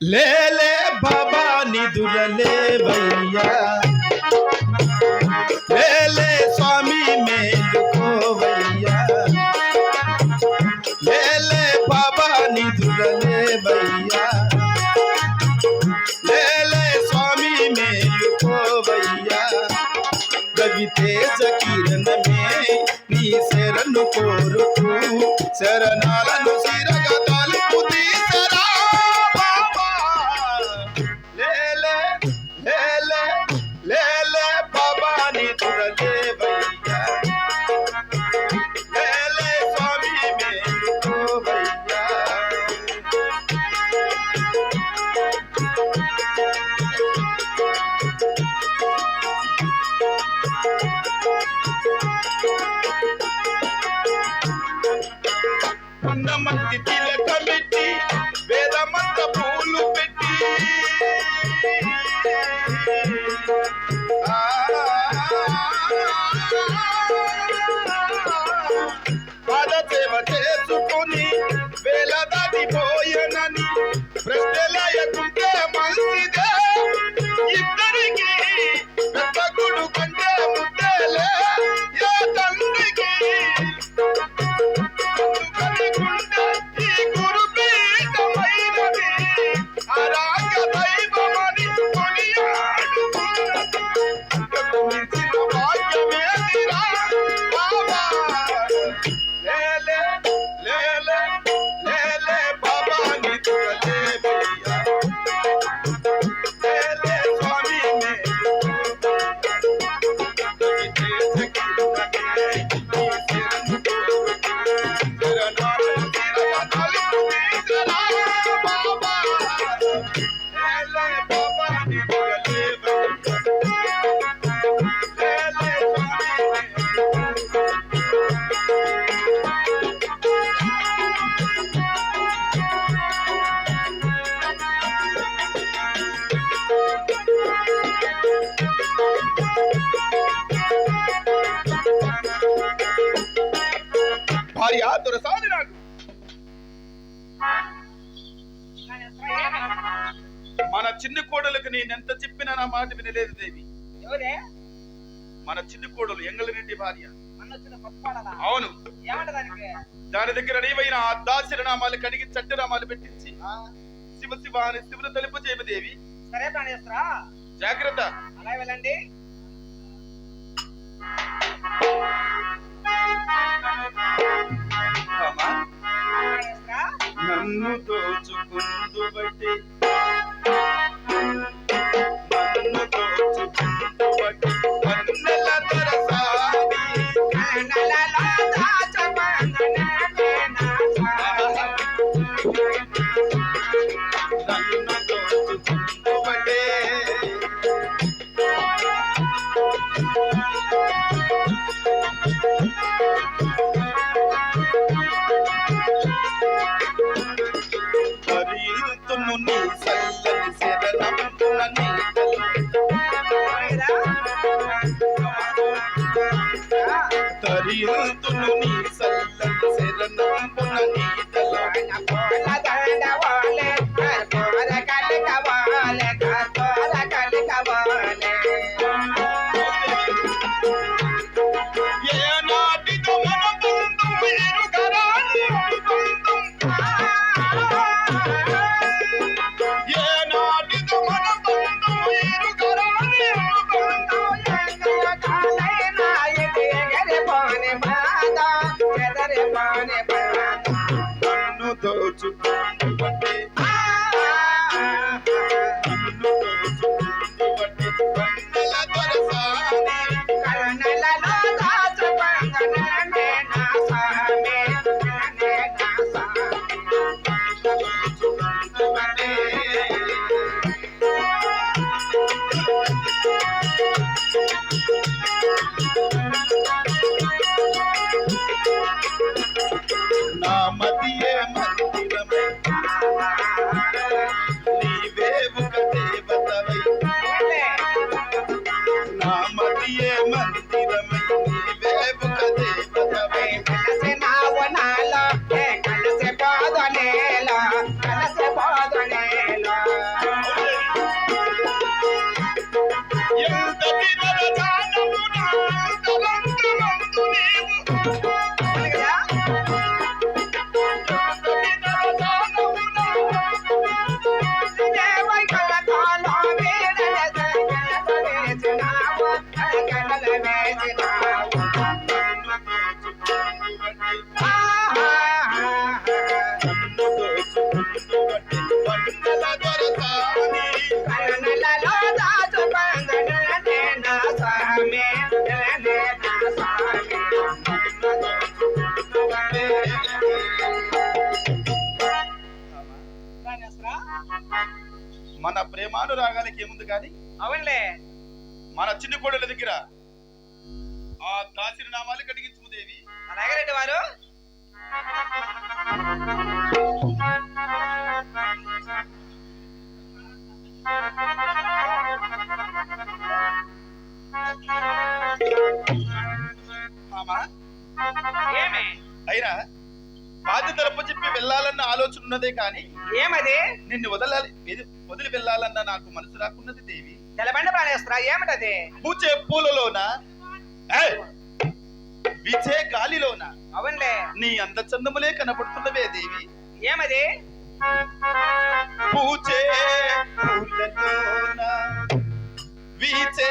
లేలే బాబా నిదురలేవయ్యా I'm not Namaste, Tila. చిన్ని కోడలకు నేను ఎంత చెప్పినా నా మాట వినలేదు దేవి. మన చిన్ని కోడలు ఎంగళరెడ్డి భార్య. అవును. దాని దగ్గర నీవైన ఆ దాసిరి నామాలు కడిగి చట్టి నామాలు పెట్టించి శివ శివ అని శివుని తలుపు చేయమి దేవి. సరే ప్రాణేశ్వరా. జాగ్రత్త. అలా వెళ్ళండి. నన్ను దోచుకుందు బట్టి మన ప్రేమానురాగాలకి ఏముంది కానీ? అవునులే. మన చిన్న కోడల దగ్గర ఆ దాసిరి నామాలు కడిగించుము దేవి. అలాగే రెడ్డి వారు. మామా ఏమి అయినా బాధ్యతలప్ప చెప్పి వెళ్ళాలన్న ఆలోచన ఉన్నదే కానీ ఏమది? నిన్ను వదలాలి వదిలి వెళ్ళాలన్న నాకు మనసు రాకున్నది దేవి. తెలబండ ప్రాణేశ్వర ఏమిటది? పూచే పూలలోన! వీచే గాలిలోన? అవునులే. నీ అంద చందములే కనపడుతున్నవే దేవి. ఏమది? పూచే పూలలోన? వీచే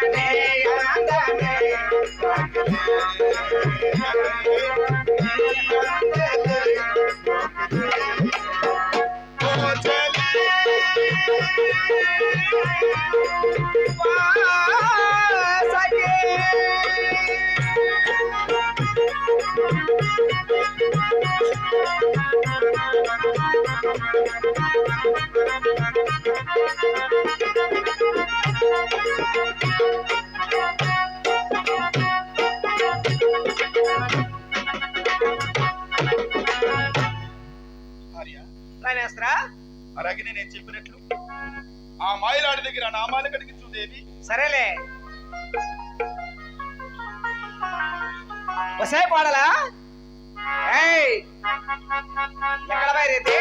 Thank you. భార్య. అలాగే నేను చెప్పినట్లు ఆ మాయలాడి దగ్గర నామాలు కడిగించు దేవి. సరేలే. వసే పాడలా? ఎక్కడ బయరైతే